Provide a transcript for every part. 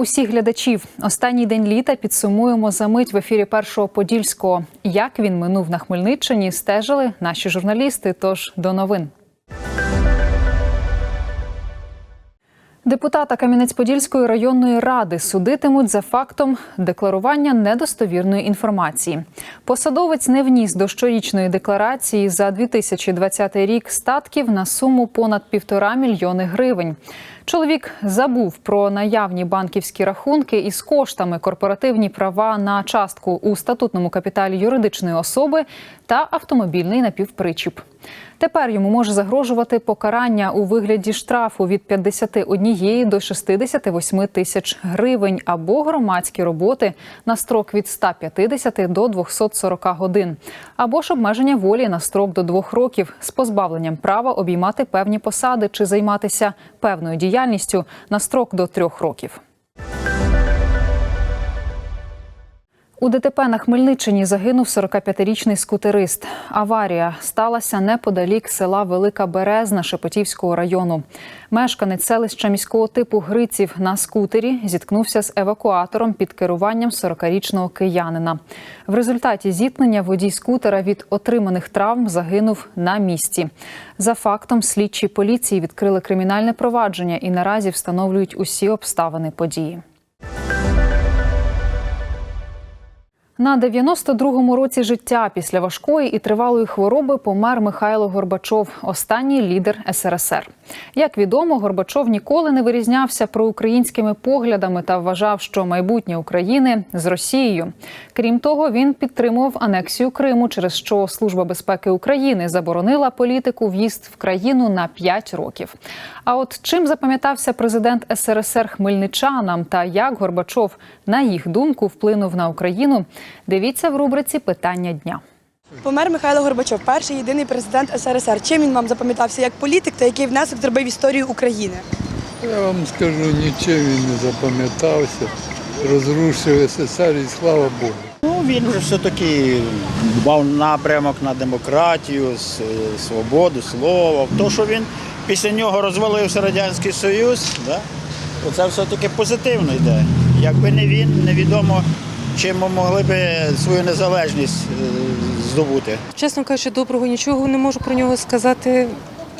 усіх глядачів. Останній день літа підсумуємо за мить в ефірі першого подільського. Як він минув на Хмельниччині, стежили наші журналісти. Тож до новин. Депутата Кам'янець-Подільської районної ради судитимуть за фактом декларування недостовірної інформації. Посадовець не вніс до щорічної декларації за 2020 рік статків на суму понад півтора мільйони гривень. Чоловік забув про наявні банківські рахунки із коштами корпоративні права на частку у статутному капіталі юридичної особи та автомобільний напівпричіп. Тепер йому може загрожувати покарання у вигляді штрафу від 51 до 68 тисяч гривень або громадські роботи на строк від 150 до 240 годин, або ж обмеження волі на строк до двох років з позбавленням права обіймати певні посади чи займатися певною діяльністю на строк до трьох років. У ДТП на Хмельниччині загинув 45-річний скутерист. Аварія сталася неподалік села Велика Березна Шепетівського району. Мешканець селища міського типу Гриців на скутері зіткнувся з евакуатором під керуванням 40-річного киянина. В результаті зіткнення водій скутера від отриманих травм загинув на місці. За фактом слідчі поліції відкрили кримінальне провадження і наразі встановлюють усі обставини події. На 92-му році життя після важкої і тривалої хвороби помер Михайло Горбачов, останній лідер СРСР. Як відомо, Горбачов ніколи не вирізнявся проукраїнськими поглядами та вважав, що майбутнє України з Росією. Крім того, він підтримував анексію Криму, через що Служба безпеки України заборонила політику в'їзд в країну на 5 років. А от чим запам'ятався президент СРСР хмельничанам та як Горбачов, на їх думку, вплинув на Україну? Дивіться в рубриці Питання дня. Помер Михайло Горбачов, перший єдиний президент СРСР. Чим він вам запам'ятався як політик та який внесок зробив в історію України? Я вам скажу, нічим він не запам'ятався. Розрушив СССР і слава Богу. Ну, він вже все-таки дбав напрямок на демократію, свободу, слово. То, що він після нього розвалився Радянський Союз, да? оце все-таки позитивно йде. Якби не він, невідомо, чим ми могли б свою незалежність е, здобути. Чесно кажучи, доброго нічого не можу про нього сказати.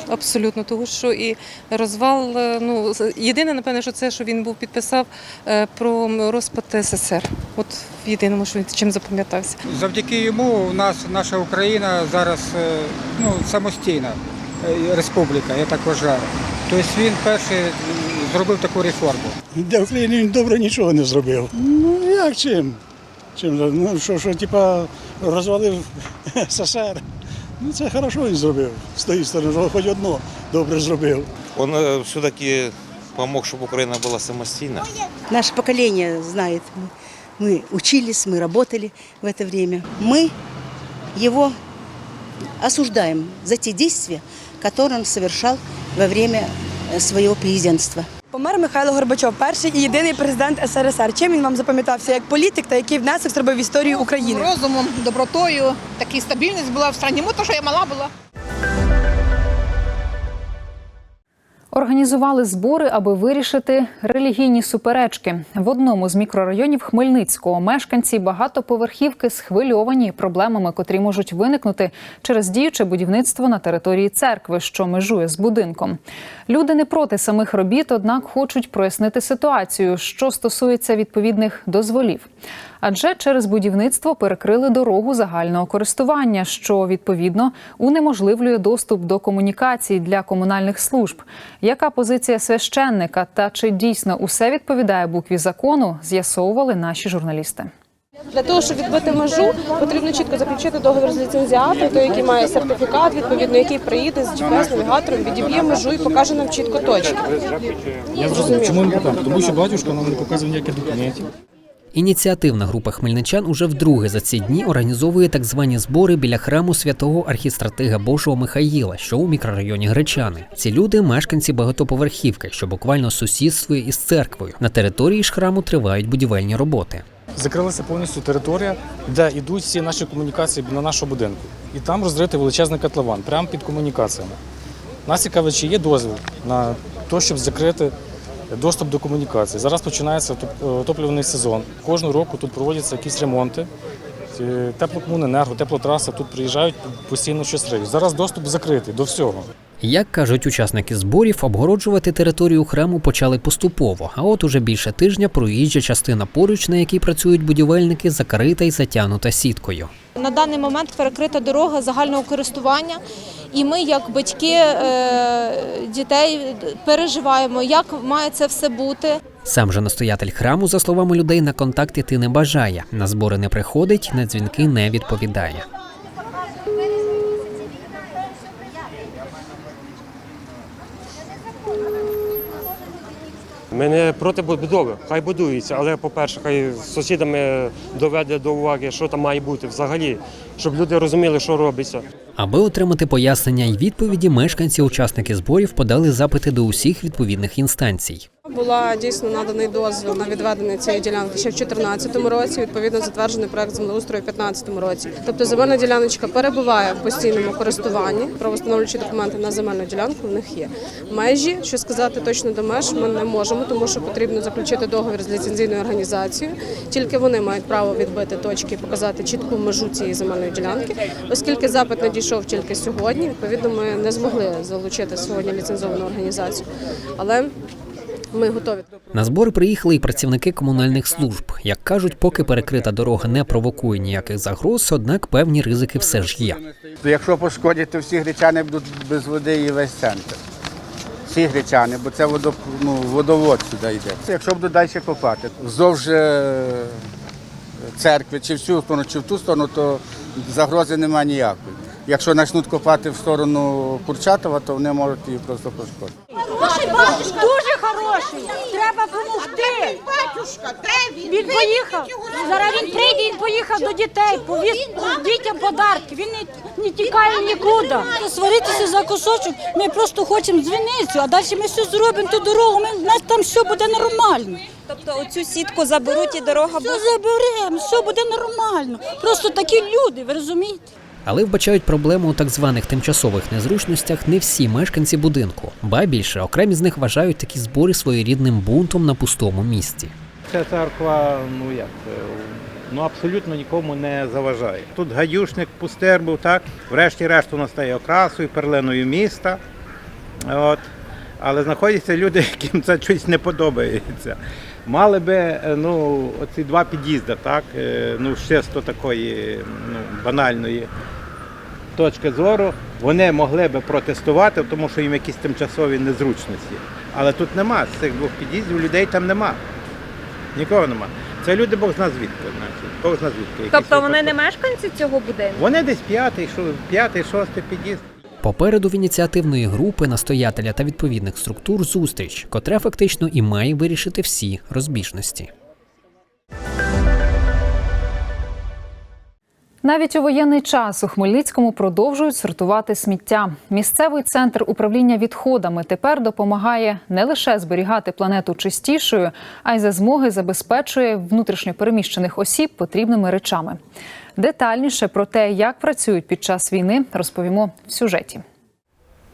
Абсолютно, тому що і розвал, е, ну єдине, напевне, що це, що він був підписав е, про розпад СССР. От в єдиному, що він чим запам'ятався. Завдяки йому у нас наша Україна зараз ну, самостійна республіка, я так вважаю. Тобто він перший зробив таку реформу. Для України він добре нічого не зробив. Ну як чим? Чим? Ну що, що типа розвалив СССР. Ну це хорошо він зробив. З тої сторони, що хоч одно добре зробив. Он э, все-таки помог, чтобы Украина была самостийна. Наше поколение знает. Мы, мы учились, мы работали в это время. Мы его осуждаем за те действия, которые он совершал во время э, своего президентства. Помер Михайло Горбачов, перший і єдиний президент СРСР. Чим він вам запам'ятався як політик та який внесок зробив в історію України? розумом, добротою, така стабільність була в країні. Тому що я мала була. Організували збори, аби вирішити релігійні суперечки. В одному з мікрорайонів Хмельницького мешканці багатоповерхівки схвильовані проблемами, котрі можуть виникнути через діюче будівництво на території церкви, що межує з будинком. Люди не проти самих робіт, однак хочуть прояснити ситуацію, що стосується відповідних дозволів. Адже через будівництво перекрили дорогу загального користування, що відповідно унеможливлює доступ до комунікацій для комунальних служб. Яка позиція священника та чи дійсно усе відповідає букві закону, з'ясовували наші журналісти. Для того, щоб відбити межу, потрібно чітко заключити договір з ліцензіатом, той, який має сертифікат, відповідно, який приїде з GPS-навігатором, відіб'є межу і покаже нам чітко точки. Я зрозумів, чому не покажу? Тому що батюшка нам не показує ніяких документів. Ініціативна група хмельничан уже вдруге за ці дні організовує так звані збори біля храму святого архістратига Божого Михаїла, що у мікрорайоні Гречани. Ці люди мешканці багатоповерхівки, що буквально сусідствує із церквою. На території ж храму тривають будівельні роботи. Закрилася повністю територія, де йдуть всі наші комунікації на нашому будинку. І там розрити величезний котлован, прямо під комунікаціями. Нас цікавить, чи є дозвіл на те, щоб закрити доступ до комунікації. Зараз починається топ- е, сезон. Кожного року тут проводяться якісь ремонти. Е, Теплокомуненерго, теплотраса тут приїжджають постійно щось риють. Зараз доступ закритий до всього. Як кажуть учасники зборів, обгороджувати територію храму почали поступово. А от уже більше тижня проїжджа частина поруч, на якій працюють будівельники, закрита й затягнута сіткою. На даний момент перекрита дорога загального користування, і ми, як батьки е, дітей, переживаємо, як має це все бути. Сам же настоятель храму, за словами людей, на контакт іти не бажає. На збори не приходить, на дзвінки не відповідає. Ми не проти будови, хай будується, але, по-перше, хай з сусідами доведе до уваги, що там має бути взагалі, щоб люди розуміли, що робиться. Аби отримати пояснення й відповіді, мешканці учасники зборів подали запити до усіх відповідних інстанцій. Була дійсно наданий дозвіл на відведення цієї ділянки ще в 2014 році. Відповідно, затверджений проект землеустрою у 2015 році. Тобто земельна діляночка перебуває в постійному користуванні. Правостановлюючі документи на земельну ділянку в них є. Межі, що сказати точно до меж, ми не можемо, тому що потрібно заключити договір з ліцензійною організацією. Тільки вони мають право відбити точки і показати чітку межу цієї земельної ділянки. Оскільки запит надійшов тільки сьогодні, відповідно, ми не змогли залучити сьогодні ліцензовану організацію. Але ми готові. На збори приїхали і працівники комунальних служб. Як кажуть, поки перекрита дорога не провокує ніяких загроз, однак певні ризики все ж є. Якщо пошкодять, то всі гречани будуть без води і весь центр. Всі гречани, бо це водо, ну, водовод сюди йде. Якщо будуть далі копати, вздовж е, церкви, чи в цю сторону, чи в ту сторону, то загрози немає ніякої. Якщо почнуть копати в сторону Курчатова, то вони можуть її просто пошкодити. Дуже хороший. Треба допомогти. Батюшка, де він? Він поїхав. Зараз він прийде, він поїхав до дітей, повіз дітям подарки. Він не, не тікає нікуди. Сваритися за кусочок, ми просто хочемо дзвіницю, а далі ми все зробимо ту дорогу, ми, у нас там все буде нормально. Тобто оцю сітку заберуть і дорога Все заберемо, все буде нормально. Просто такі люди, ви розумієте? Але вбачають проблему у так званих тимчасових незручностях не всі мешканці будинку, ба більше окремі з них вважають такі збори своєрідним бунтом на пустому місці. Ця церква, ну як, е, ну абсолютно нікому не заважає. Тут гадюшник пустир був, так, врешті-решт вона стає окрасою, перлиною міста. От. Але знаходяться люди, яким це щось не подобається. Мали би е, ну, оці два під'їзди, так, е, ну, з такої ну, банальної точки зору, вони могли би протестувати, тому що їм якісь тимчасові незручності. Але тут нема, з цих двох під'їздів людей там нема. Нікого нема. Це люди Бог зна звідки, значить. Бог зна звідки. Тобто вони випадкові. не мешканці цього будинку? Вони десь п'ятий, п'ятий, шостий під'їзд. Попереду в ініціативної групи настоятеля та відповідних структур зустріч, котра фактично і має вирішити всі розбіжності. Навіть у воєнний час у Хмельницькому продовжують сортувати сміття. Місцевий центр управління відходами тепер допомагає не лише зберігати планету чистішою, а й за змоги забезпечує внутрішньопереміщених осіб потрібними речами. Детальніше про те, як працюють під час війни, розповімо в сюжеті.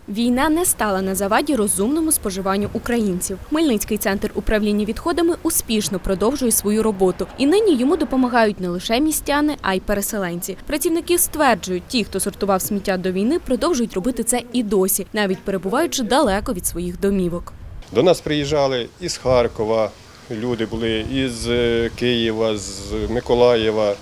Війна не стала на заваді розумному споживанню українців. Хмельницький центр управління відходами успішно продовжує свою роботу, і нині йому допомагають не лише містяни, а й переселенці. Працівники стверджують, ті, хто сортував сміття до війни, продовжують робити це і досі, навіть перебуваючи далеко від своїх домівок. До нас приїжджали із Харкова, люди були із е, Києва, з Миколаєва.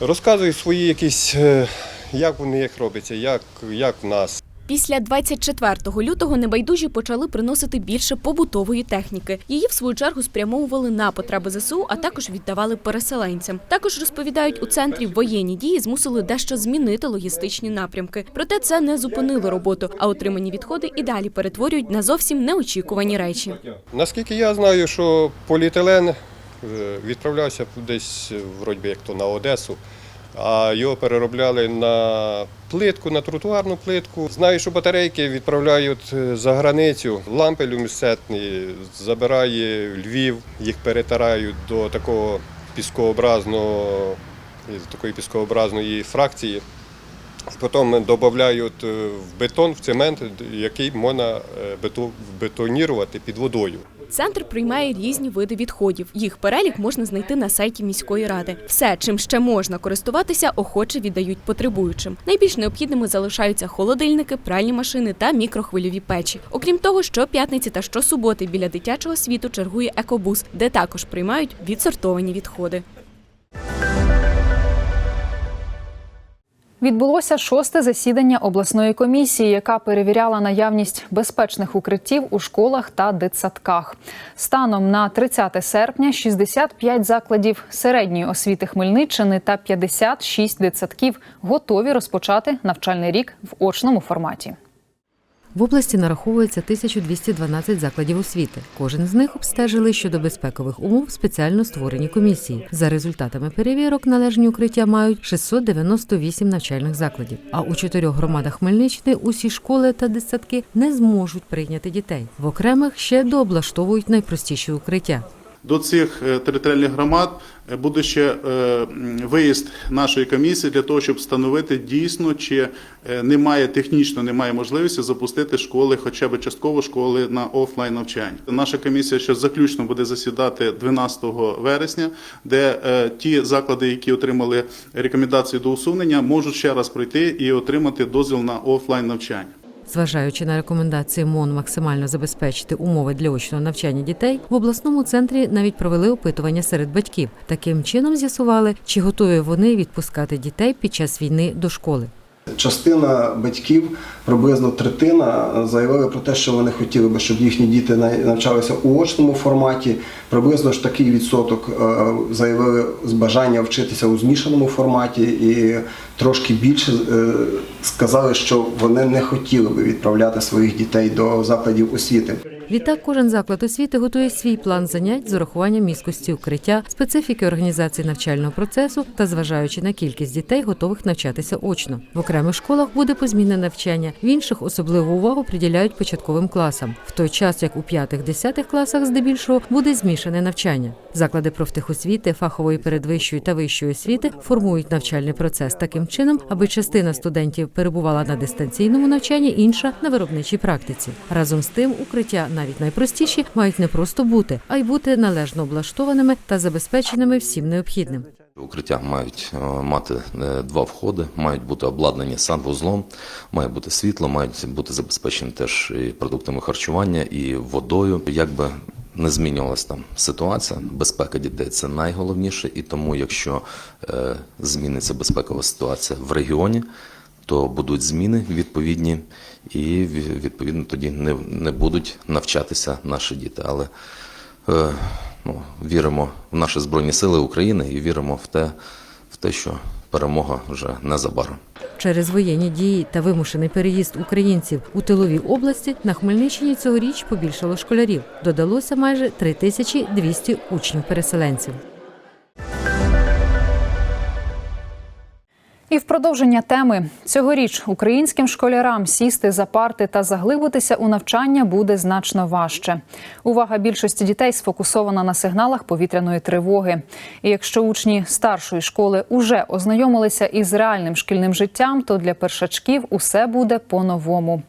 Розказують свої якісь, е, як вони їх робиться, як, як в нас. Після 24 лютого небайдужі почали приносити більше побутової техніки. Її в свою чергу спрямовували на потреби ЗСУ, а також віддавали переселенцям. Також розповідають, у центрі воєнні дії змусили дещо змінити логістичні напрямки. Проте це не зупинило роботу, а отримані відходи і далі перетворюють на зовсім неочікувані речі. Наскільки я знаю, що поліетилен відправлявся десь е, вроді як то на Одесу, а його переробляли на плитку, на тротуарну плитку. Знаю, що батарейки відправляють е, за границю. Лампи люмісцентні забирає Львів, їх перетирають до такого піскообразного, такої піскообразної фракції. Потім додають е, в бетон, в цемент, який можна е, бетонірувати під водою. Центр приймає різні види відходів. Їх перелік можна знайти на сайті міської ради. Все, чим ще можна користуватися, охоче віддають потребуючим. Найбільш необхідними залишаються холодильники, пральні машини та мікрохвильові печі. Окрім того, щоп'ятниці та щосуботи біля дитячого світу чергує екобус, де також приймають відсортовані відходи. Відбулося шосте засідання обласної комісії, яка перевіряла наявність безпечних укриттів у школах та дитсадках. Станом на 30 серпня 65 закладів середньої освіти Хмельниччини та 56 дитсадків готові розпочати навчальний рік в очному форматі. В області нараховується 1212 закладів освіти. Кожен з них обстежили щодо безпекових умов спеціально створені комісії. За результатами перевірок належні укриття мають 698 навчальних закладів. А у чотирьох громадах Хмельниччини усі школи та дитсадки не зможуть прийняти дітей. В окремих ще дооблаштовують найпростіші укриття. До цих е, територіальних громад е, буде ще е, виїзд нашої комісії для того, щоб встановити дійсно, чи немає технічно немає можливості запустити школи, хоча б частково школи на офлайн навчання. Наша комісія ще заключно буде засідати 12 вересня, де ті заклади, які отримали рекомендації до усунення, можуть ще раз пройти і отримати дозвіл на офлайн навчання. Зважаючи на рекомендації МОН максимально забезпечити умови для очного навчання дітей, в обласному центрі навіть провели опитування серед батьків. Таким чином з'ясували, чи готові вони відпускати дітей під час війни до школи. Частина батьків, приблизно третина, заявили про те, що вони хотіли би, щоб їхні діти навчалися у очному форматі. Приблизно ж такий відсоток е, заявили з бажання вчитися у змішаному форматі, і трошки більше е, сказали, що вони не хотіли би відправляти своїх дітей до закладів освіти. Відтак, кожен заклад освіти готує свій план занять з урахуванням міськості укриття, специфіки організації навчального процесу та зважаючи на кількість дітей, готових навчатися очно. В окремих школах буде позмінне навчання, в інших особливу увагу приділяють початковим класам, в той час як у п'ятих-десятих класах здебільшого буде змішане навчання. Заклади профтехосвіти, фахової передвищої та вищої освіти формують навчальний процес таким чином, аби частина студентів перебувала на дистанційному навчанні, інша на виробничій практиці. Разом з тим, укриття навіть найпростіші мають не просто бути, а й бути належно облаштованими та забезпеченими всім необхідним. Укриття мають е, мати е, два входи, мають бути обладнані санвузлом, має бути світло, мають бути забезпечені теж і продуктами харчування, і водою. Якби не змінювалася там ситуація, безпека дітей це найголовніше, і тому, якщо е, зміниться безпекова ситуація в регіоні, то будуть зміни відповідні, і ві- відповідно тоді не, не будуть навчатися наші діти. Але е, ну, віримо в наші Збройні Сили України і віримо в те, в те, що перемога вже незабаром. Через воєнні дії та вимушений переїзд українців у тилові області на Хмельниччині цьогоріч побільшало школярів. Додалося майже 3200 учнів-переселенців. І в продовження теми цьогоріч українським школярам сісти за парти та заглибитися у навчання буде значно важче. Увага більшості дітей сфокусована на сигналах повітряної тривоги. І якщо учні старшої школи уже ознайомилися із реальним шкільним життям, то для першачків усе буде по-новому.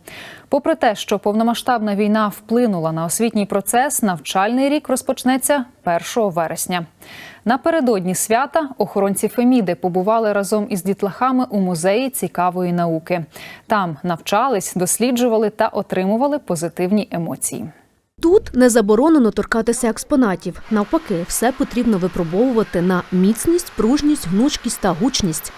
Попри те, що повномасштабна війна вплинула на освітній процес, навчальний рік розпочнеться 1 вересня. Напередодні свята охоронці Феміди побували разом із дітлахами у музеї цікавої науки. Там навчались, досліджували та отримували позитивні емоції. Тут не заборонено торкатися експонатів. Навпаки, все потрібно випробовувати на міцність, пружність, гнучкість та гучність.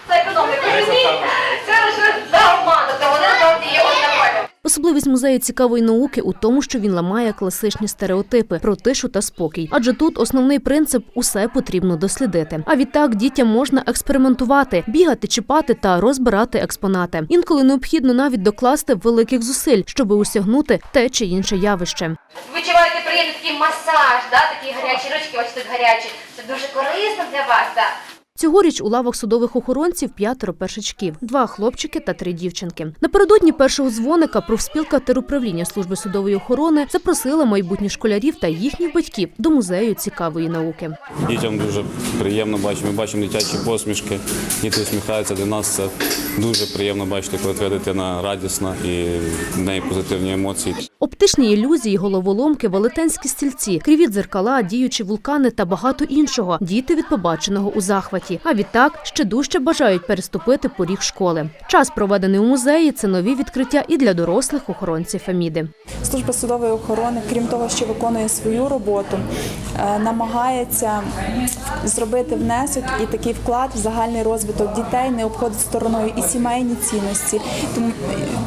Особливість музею цікавої науки у тому, що він ламає класичні стереотипи про тишу та спокій. Адже тут основний принцип усе потрібно дослідити. А відтак дітям можна експериментувати, бігати, чіпати та розбирати експонати. Інколи необхідно навіть докласти великих зусиль, щоб осягнути те чи інше явище. Відчуваєте приємний такий масаж, да, такі гарячі ручки, ось тут гарячі. Це дуже корисно для вас. Да. Цьогоріч у лавах судових охоронців п'ятеро першачків, два хлопчики та три дівчинки. Напередодні першого дзвоника профспілка теруправління служби судової охорони запросила майбутніх школярів та їхніх батьків до музею цікавої науки. Дітям дуже приємно бачити. Ми бачимо дитячі посмішки, діти усміхаються для нас. Це дуже приємно бачити, коли твоя дитина радісна і в неї позитивні емоції. Оптичні ілюзії, головоломки, велетенські стільці, криві дзеркала, діючі вулкани та багато іншого. Діти від побаченого у захваті. А відтак ще дужче бажають переступити поріг школи. Час, проведений у музеї, це нові відкриття і для дорослих охоронців Феміди. Служба судової охорони, крім того, що виконує свою роботу, е, намагається зробити внесок і такий вклад в загальний розвиток дітей, не обходить стороною і сімейні цінності, тому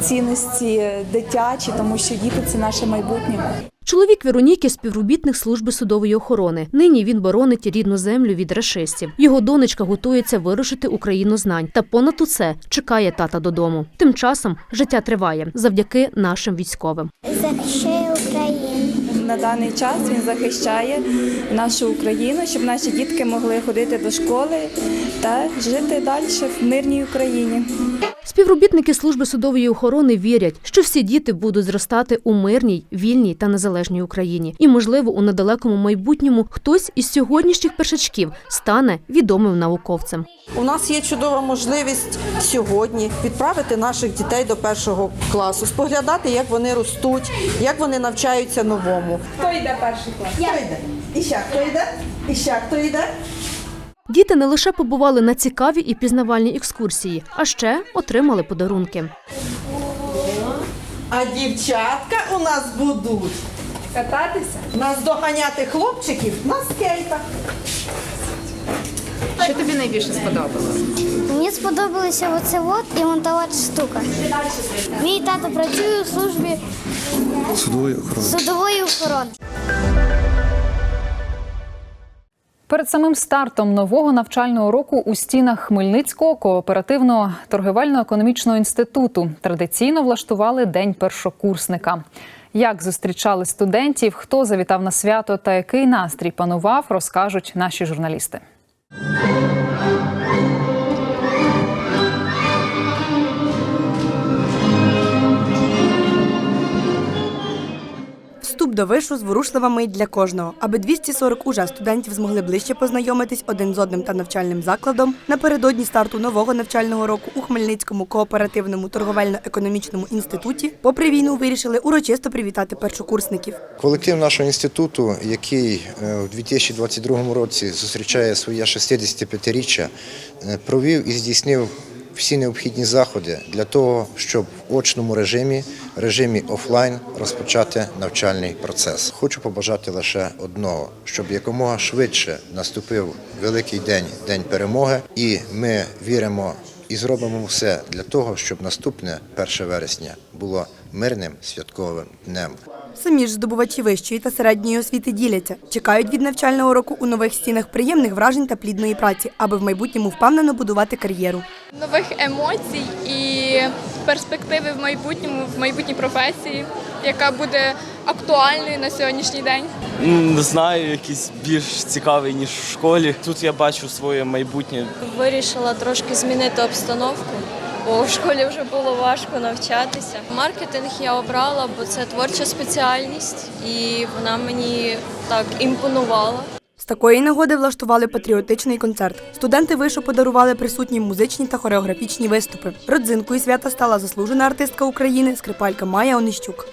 цінності дитячі, тому що діти це наше майбутнє. Чоловік Вероніки – співробітник служби судової охорони. Нині він боронить рідну землю від рашистів. Його донечка готується вирушити Україну знань. Та понад усе чекає тата додому. Тим часом життя триває завдяки нашим військовим. Захищає Україну. На даний час він захищає нашу Україну, щоб наші дітки могли ходити до школи та жити далі в мирній Україні. Співробітники служби судової охорони вірять, що всі діти будуть зростати у мирній, вільній та незалежній Україні. І, можливо, у недалекому майбутньому хтось із сьогоднішніх першачків стане відомим науковцем. У нас є чудова можливість сьогодні відправити наших дітей до першого класу, споглядати, як вони ростуть, як вони навчаються новому. Хто йде перший клас? Хто йде? І ще хто йде? І ще хто йде? Діти не лише побували на цікаві і пізнавальні екскурсії, а ще отримали подарунки. А дівчатка у нас будуть кататися, нас доганяти хлопчиків на скейтах. Що тобі найбільше сподобалося? Мені сподобалася оце от і монтова штука. Мій тато працює у службі Судової охорони. судової охорони. Перед самим стартом нового навчального року у стінах Хмельницького кооперативного торгівельно-економічного інституту традиційно влаштували день першокурсника. Як зустрічали студентів, хто завітав на свято та який настрій панував, розкажуть наші журналісти. До вишу зворушлива мить для кожного, аби 240 уже студентів змогли ближче познайомитись один з одним та навчальним закладом напередодні старту нового навчального року у Хмельницькому кооперативному торговельно-економічному інституті. Попри війну вирішили урочисто привітати першокурсників. Колектив нашого інституту, який е, у 2022 році зустрічає своє 65-річчя, е, провів і здійснив всі необхідні заходи для того, щоб в очному режимі, режимі офлайн розпочати навчальний процес. Хочу побажати лише одного, щоб якомога швидше наступив великий день, день перемоги, і ми віримо і зробимо все для того, щоб наступне 1 вересня було мирним святковим днем. Самі ж здобувачі вищої та середньої освіти діляться, чекають від навчального року у нових стінах приємних вражень та плідної праці, аби в майбутньому впевнено будувати кар'єру. нових емоцій і перспективи в майбутньому, в майбутній професії, яка буде актуальною на сьогоднішній день. Не знаю, якийсь більш цікавий, ніж в школі. Тут я бачу своє майбутнє. Вирішила трошки змінити обстановку, бо в школі вже було важко навчатися. Маркетинг я обрала, бо це творча спеціальність, і вона мені так імпонувала. З такої нагоди влаштували патріотичний концерт. Студенти вишу подарували присутні музичні та хореографічні виступи. Родзинкою свята стала заслужена артистка України, скрипалька Майя Онищук.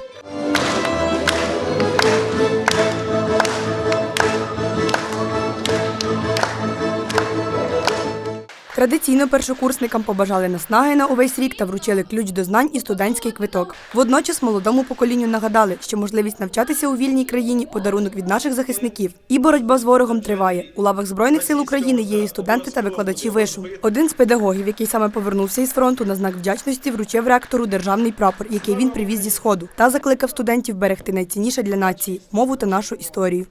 Традиційно першокурсникам побажали наснаги на увесь рік та вручили ключ до знань і студентський квиток. Водночас молодому поколінню нагадали, що можливість навчатися у вільній країні подарунок від наших захисників. І боротьба з ворогом триває. У лавах Збройних сил України є і студенти та викладачі вишу. Один з педагогів, який саме повернувся із фронту, на знак вдячності вручив ректору державний прапор, який він привіз зі сходу, та закликав студентів берегти найцінніше для нації мову та нашу історію.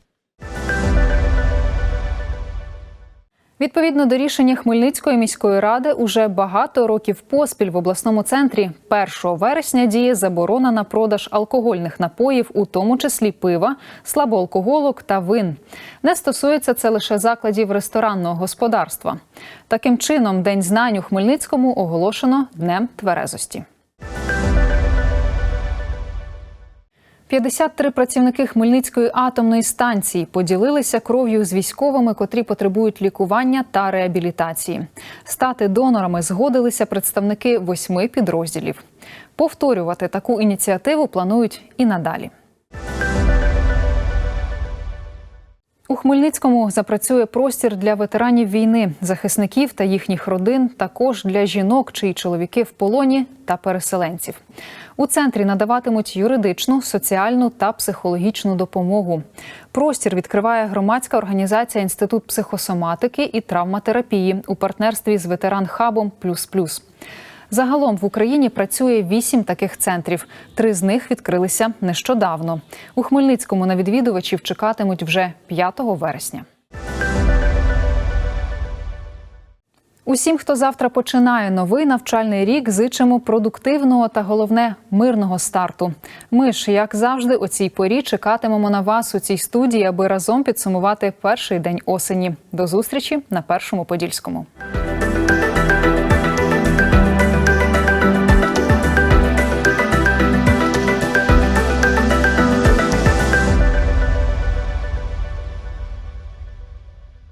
Відповідно до рішення Хмельницької міської ради, уже багато років поспіль в обласному центрі 1 вересня діє заборона на продаж алкогольних напоїв, у тому числі пива, слабоалкоголок та вин. Не стосується це лише закладів ресторанного господарства. Таким чином, День знань у Хмельницькому оголошено Днем тверезості. 53 працівники Хмельницької атомної станції поділилися кров'ю з військовими, котрі потребують лікування та реабілітації. Стати донорами згодилися представники восьми підрозділів. Повторювати таку ініціативу планують і надалі. У Хмельницькому запрацює простір для ветеранів війни, захисників та їхніх родин, також для жінок, чиї чоловіки в полоні та переселенців. У центрі надаватимуть юридичну, соціальну та психологічну допомогу. Простір відкриває громадська організація Інститут психосоматики і травматерапії у партнерстві з ветеран хабом Плюс Плюс. Загалом в Україні працює вісім таких центрів. Три з них відкрилися нещодавно. У Хмельницькому на відвідувачів чекатимуть вже 5 вересня. Усім, хто завтра починає новий навчальний рік, зичимо продуктивного та головне мирного старту. Ми ж, як завжди, у цій порі чекатимемо на вас у цій студії, аби разом підсумувати перший день осені. До зустрічі на першому подільському.